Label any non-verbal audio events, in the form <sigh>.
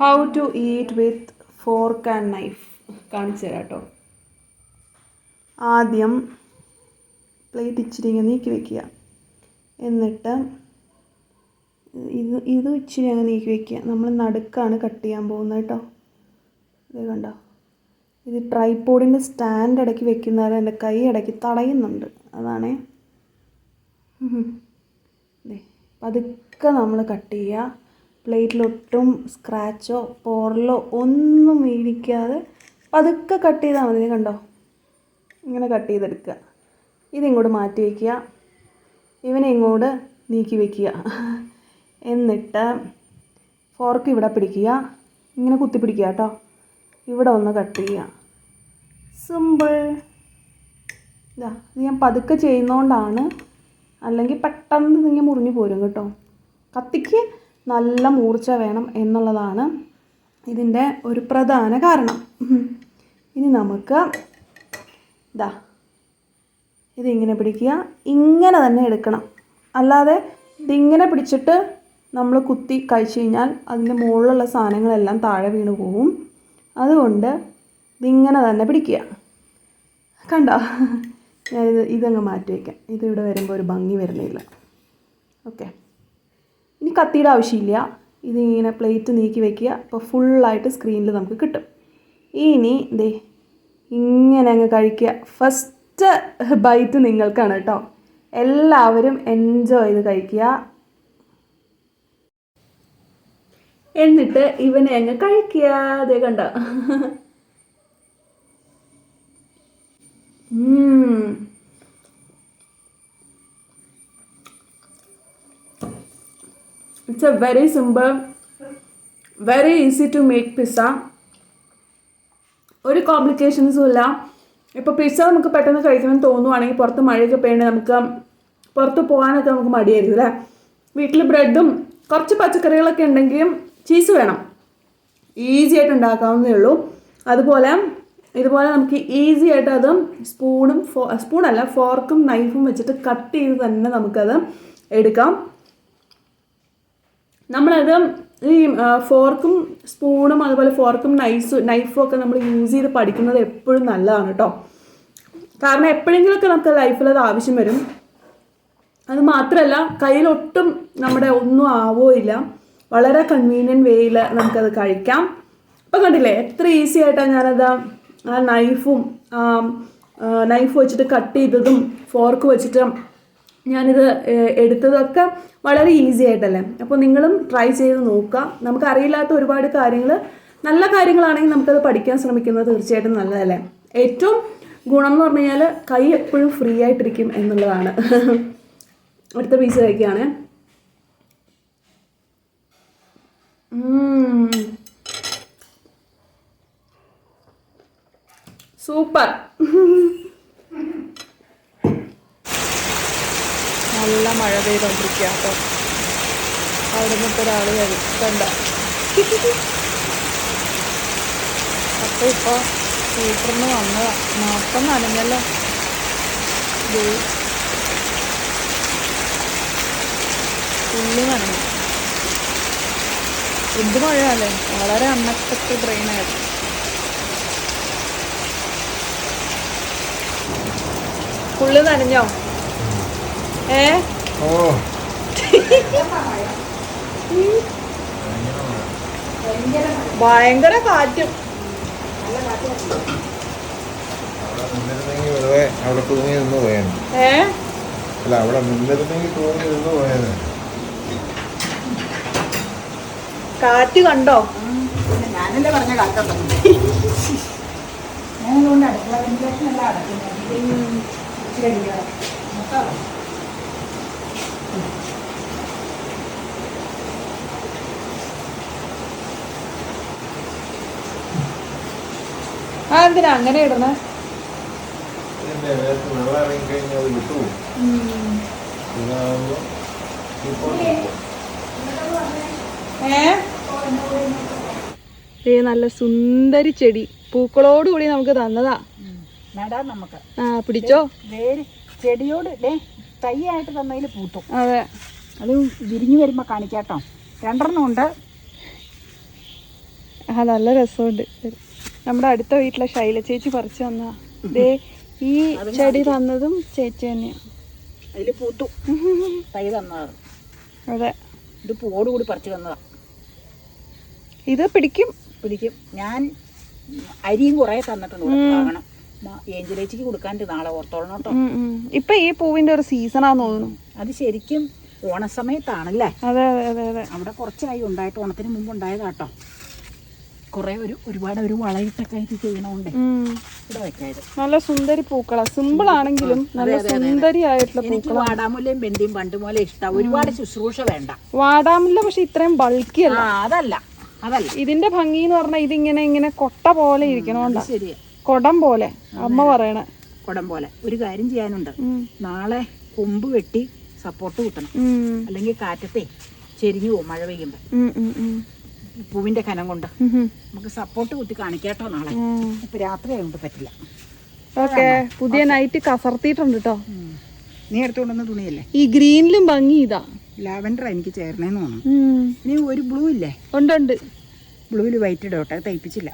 How to eat with fork and knife കാണിച്ചു തരാം കേട്ടോ ആദ്യം പ്ലേറ്റ് ഇച്ചിരി ഇങ്ങനെ നീക്കി വെക്കുക. എന്നിട്ട് ഇത് ഇത് ഇച്ചിരി അങ്ങ് നീക്കി വെക്കുക. നമ്മൾ നടുക്കാണ് കട്ട് ചെയ്യാൻ പോകുന്നത് കേട്ടോ ഇത് കണ്ടോ? ഇത് ട്രൈപോഡിന്റെ സ്റ്റാൻഡ് ഇടയ്ക്ക് വെക്കുന്നവരെ എന്റെ കൈ ഇടയ്ക്ക് തടയുന്നുണ്ട്. അതാണേ. അതെ പതുക്കെ നമ്മൾ കട്ട് ചെയ്യുക. പ്ലേറ്റിലൊട്ടും സ്ക്രാച്ചോ പോറലോ ഒന്നും ഇരിക്കാതെ പതുക്കെ കട്ട് ചെയ്താൽ മതി. കണ്ടോ? ഇങ്ങനെ കട്ട് ചെയ്തെടുക്കുക. ഇതിങ്ങോട്ട് മാറ്റി വയ്ക്കുക. ഇവനെ ഇങ്ങോട്ട് നീക്കി വയ്ക്കുക. എന്നിട്ട് ഫോർക്ക് ഇവിടെ പിടിക്കുക. ഇങ്ങനെ കുത്തി പിടിക്കുക കേട്ടോ. ഇവിടെ ഒന്ന് കട്ട് ചെയ്യുക. സിമ്പിൾ. ഇതാ ഇത് ഞാൻ പതുക്കെ ചെയ്യുന്നതുകൊണ്ടാണ് അല്ലെങ്കിൽ പെട്ടെന്ന് ഇങ്ങനെ മുറിഞ്ഞു പോരും കേട്ടോ. കത്തിക്ക്. നല്ല മൂർച്ച വേണം എന്നുള്ളതാണ് ഇതിന്റെ ഒരു പ്രധാന കാരണം. ഇനി നമുക്ക് ഇതാ ഇതിങ്ങനെ പിടിക്കുക. ഇങ്ങനെ തന്നെ എടുക്കണം. അല്ലാതെ ഇതിങ്ങനെ പിടിച്ചിട്ട് നമ്മൾ കുത്തി കഴിച്ചു കഴിഞ്ഞാൽ അതിന്റെ മുകളിലുള്ള സാധനങ്ങളെല്ലാം താഴെ വീണ് പോവും. അതുകൊണ്ട് ഇതിങ്ങനെ തന്നെ പിടിക്കുക. കണ്ടോ? ഞാനിത് ഇതങ്ങ് മാറ്റി വയ്ക്കാം. ഇതിവിടെ വരുമ്പോൾ ഒരു ഭംഗി വരുന്നില്ല. ഓക്കെ. ഇനി കത്തിയുടെ ആവശ്യമില്ല. ഇതിങ്ങനെ പ്ലേറ്റ് നീക്കി വയ്ക്കുക അപ്പോൾ ഫുള്ളായിട്ട് സ്ക്രീനിൽ നമുക്ക് കിട്ടും. ഇനി ദേ ഇങ്ങനെ അങ്ങ് കഴിക്കുക. ഫസ്റ്റ് ബൈറ്റ് നിങ്ങൾക്കാണ് കേട്ടോ. എല്ലാവരും എൻജോയ് ചെയ്ത് കഴിക്കുക. എന്നിട്ട് ഇവനെ അങ്ങ് കഴിക്കുക. അതേ കണ്ട? It's a very simple very easy to make pizza ഒരു കോംപ്ലിക്കേഷൻസും ഇല്ല. ഇപ്പോൾ പിസ്സ നമുക്ക് പെട്ടെന്ന് കഴിക്കണം തോന്നുവാണെങ്കിൽ പുറത്ത് മഴയൊക്കെ പെയ്യണേ നമുക്ക് പുറത്ത് പോകാനൊക്കെ നമുക്ക് മടിയായിരിക്കും അല്ലേ? വീട്ടിൽ ബ്രെഡും കുറച്ച് പച്ചക്കറികളൊക്കെ ഉണ്ടെങ്കിലും ചീസ് വേണം. ഈസി ആയിട്ട് ഉണ്ടാക്കാവുന്നേ ഉള്ളൂ. അതുപോലെ ഇതുപോലെ നമുക്ക് ഈസി ആയിട്ട് അത് സ്പൂണും സ്പൂണല്ല ഫോർക്കും നൈഫും വെച്ചിട്ട് കട്ട് ചെയ്ത് തന്നെ നമുക്കത് എടുക്കാം. നമ്മളത് ഈ ഫോർക്കും സ്പൂണും അതുപോലെ ഫോർക്കും നൈസ് നൈഫും ഒക്കെ നമ്മൾ യൂസ് ചെയ്ത് പഠിക്കുന്നത് എപ്പോഴും നല്ലതാണ് കേട്ടോ കാരണം എപ്പോഴെങ്കിലുമൊക്കെ നമുക്ക് ലൈഫിൽ അത് ആവശ്യം വരും. അത് മാത്രമല്ല കയ്യിലൊട്ടും നമ്മുടെ ഒന്നും ആവോ ഇല്ല. വളരെ കൺവീനിയന്റ് വേയിൽ നമുക്കത് കഴിക്കാം. ഇപ്പം കണ്ടില്ലേ എത്ര ഈസി ആയിട്ടാണ് ഞാനത് ആ നൈഫും നൈഫ് വെച്ചിട്ട് കട്ട് ചെയ്തതും ഫോർക്ക് വെച്ചിട്ട് ഞാനിത് എടുത്തതൊക്കെ വളരെ ഈസി ആയിട്ടല്ലേ? അപ്പോൾ നിങ്ങളും ട്രൈ ചെയ്ത് നോക്കുക. നമുക്കറിയില്ലാത്ത ഒരുപാട് കാര്യങ്ങൾ നല്ല കാര്യങ്ങളാണെങ്കിൽ നമുക്കത് പഠിക്കാൻ ശ്രമിക്കുന്നത് തീർച്ചയായിട്ടും നല്ലതല്ലേ? ഏറ്റവും ഗുണം എന്ന് പറഞ്ഞു കഴിഞ്ഞാൽ കൈ എപ്പോഴും ഫ്രീ ആയിട്ടിരിക്കും എന്നുള്ളതാണ്. അടുത്ത പീസ് കഴിക്കുകയാണ്. സൂപ്പർ നല്ല മഴ പെയ്തോണ്ടിരിക്കുക കേട്ടോ അവിടെ നിന്നിട്ട് ഒരാൾ വരും. കണ്ട. അപ്പൊ ഇപ്പൊ വീട്ടിന്ന് വന്നതാ. മൊത്തം നനഞ്ഞല്ലോ. ഉള്ളി നനഞ്ഞു. എന്ത് മഴയല്ലേ? വളരെ അൺഎക്സ്പെക്റ്റഡ് ട്രെയിനായിരുന്നു ഫുള്ള് നനഞ്ഞോ? ഏ? ഓ. ഭയങ്കര കാറ്റും. അവിടെ നിന്നിരുന്നെങ്കിൽ വെറുതെ അവിടെ തൂങ്ങി നിന്ന് പോയാണ് അല്ല അവിടെ നിന്നിരുന്നെങ്കിൽ തൂങ്ങി നിന്ന് പോയാണ് കാറ്റ് കണ്ടോ? ഞാനല്ലേ പറഞ്ഞ കാട്ടുണ്ടോ <laughs> ഞാനതുകൊണ്ട് അടുക്കള വെന്റിലേഷൻ എല്ലാം മൊത്തം ആ എന്തിനാ അങ്ങനെ ഇടണേ ഏ? നല്ല സുന്ദരി ചെടി. പൂക്കളോട് കൂടി നമുക്ക് തന്നതാ. നടാം നമുക്ക്. ആ പിടിച്ചോ? ചെടിയോട് ഡേ ആയിട്ട് തന്നതിൽ പൂത്തും. അതെ. അത് വിരിഞ്ഞു വരുമ്പോൾ കാണിക്കാട്ടോ. രണ്ടെണ്ണം ഉണ്ട്. ആ നല്ല രസമുണ്ട്. നമ്മുടെ അടുത്ത വീട്ടിലെ ശൈല ചേച്ചി പറിച്ചു തന്നാ. ദേ ഈ ചെടി തന്നതും ചേച്ചി തന്നെയാണ് അതിൽ പൂത്തു. <laughs> തൈ തന്നതാണ്. അതെ. ഇത് പൂവോട് കൂടി പറിച്ചു തന്നതാ. ഇത് പിടിക്കും. പിടിക്കും. ഞാൻ അരിയും കുറേ തന്നിട്ടുണ്ട് ഇവിടെ വാങ്ങണം ഏഞ്ചലേച്ചിക്ക് കൊടുക്കാണ്ട് നാളെ ഓർത്തോളണം കേട്ടോ. ഇപ്പൊ ഈ പൂവിന്റെ ഒരു സീസണാന്ന് തോന്നുന്നു. അത് ശരിക്കും ഓണസമയത്താണല്ലേ? അതെ അതെ അതെ അതെ. അവിടെ കുറച്ചായി ഉണ്ടായിട്ട് ഓണത്തിന് മുമ്പ് ഉണ്ടായതാട്ടോ കുറേ ഒരു ഒരുപാട് ഒരു വളയിട്ടൊക്കെ ഇത് ചെയ്യണോണ്ട്. ഇവിടെ വെക്കായത്. നല്ല സുന്ദരി പൂക്കളാ. സിമ്പിൾ ആണെങ്കിലും നല്ല സുന്ദരി ആയിട്ടുള്ള എനിക്ക് വാടാമുല്ലയും വാടാമുല്ലയും പണ്ട് പോലെ ഇഷ്ടം ഒരുപാട് ശുശ്രൂഷ വേണ്ട. വാടാമുല്ല പക്ഷെ ഇത്രയും ബൾക്കി അല്ല. അതല്ല അതല്ല. ഇതിന്റെ ഭംഗി എന്ന് പറഞ്ഞാൽ ഇതിങ്ങനെ ഇങ്ങനെ കൊട്ട പോലെ ഇരിക്കണോണ്ടാ. ശരിയാ. കൊടം പോലെ. അമ്മ പറയണ. കൊടം പോലെ. ഒരു കാര്യം ചെയ്യാനുണ്ട്. നാളെ കൊമ്പ് വെട്ടി സപ്പോർട്ട് കിട്ടണം. അല്ലെങ്കിൽ കാറ്റത്തെ ചെരിഞ്ഞു പോകും മഴ പെയ്യുമ്പോ. പൂവിന്റെ കനം കൊണ്ട്. നമുക്ക് സപ്പോർട്ട് കുത്തി കാണിക്കാട്ടോ നാളെ. ഇപ്പൊ രാത്രി ആയതുകൊണ്ട് പറ്റില്ല. ഓക്കെ. പുതിയ നൈറ്റ് കസർത്തിയിട്ടുണ്ട് കേട്ടോ നീ എടുത്തുകൊണ്ടുവന്ന തുണിയല്ലേ? ഈ ഗ്രീനിലും ഭംഗി ഇതാ. ലാവൻഡർ എനിക്ക് ചേർന്നേന്ന് തോന്നുന്നു. നീ ഒരു ബ്ലൂ ഇല്ലേ? ഉണ്ട് ഉണ്ട്. ബ്ലൂവിൽ വൈറ്റ് ഇടോട്ടെ തയ്പ്പിച്ചില്ല.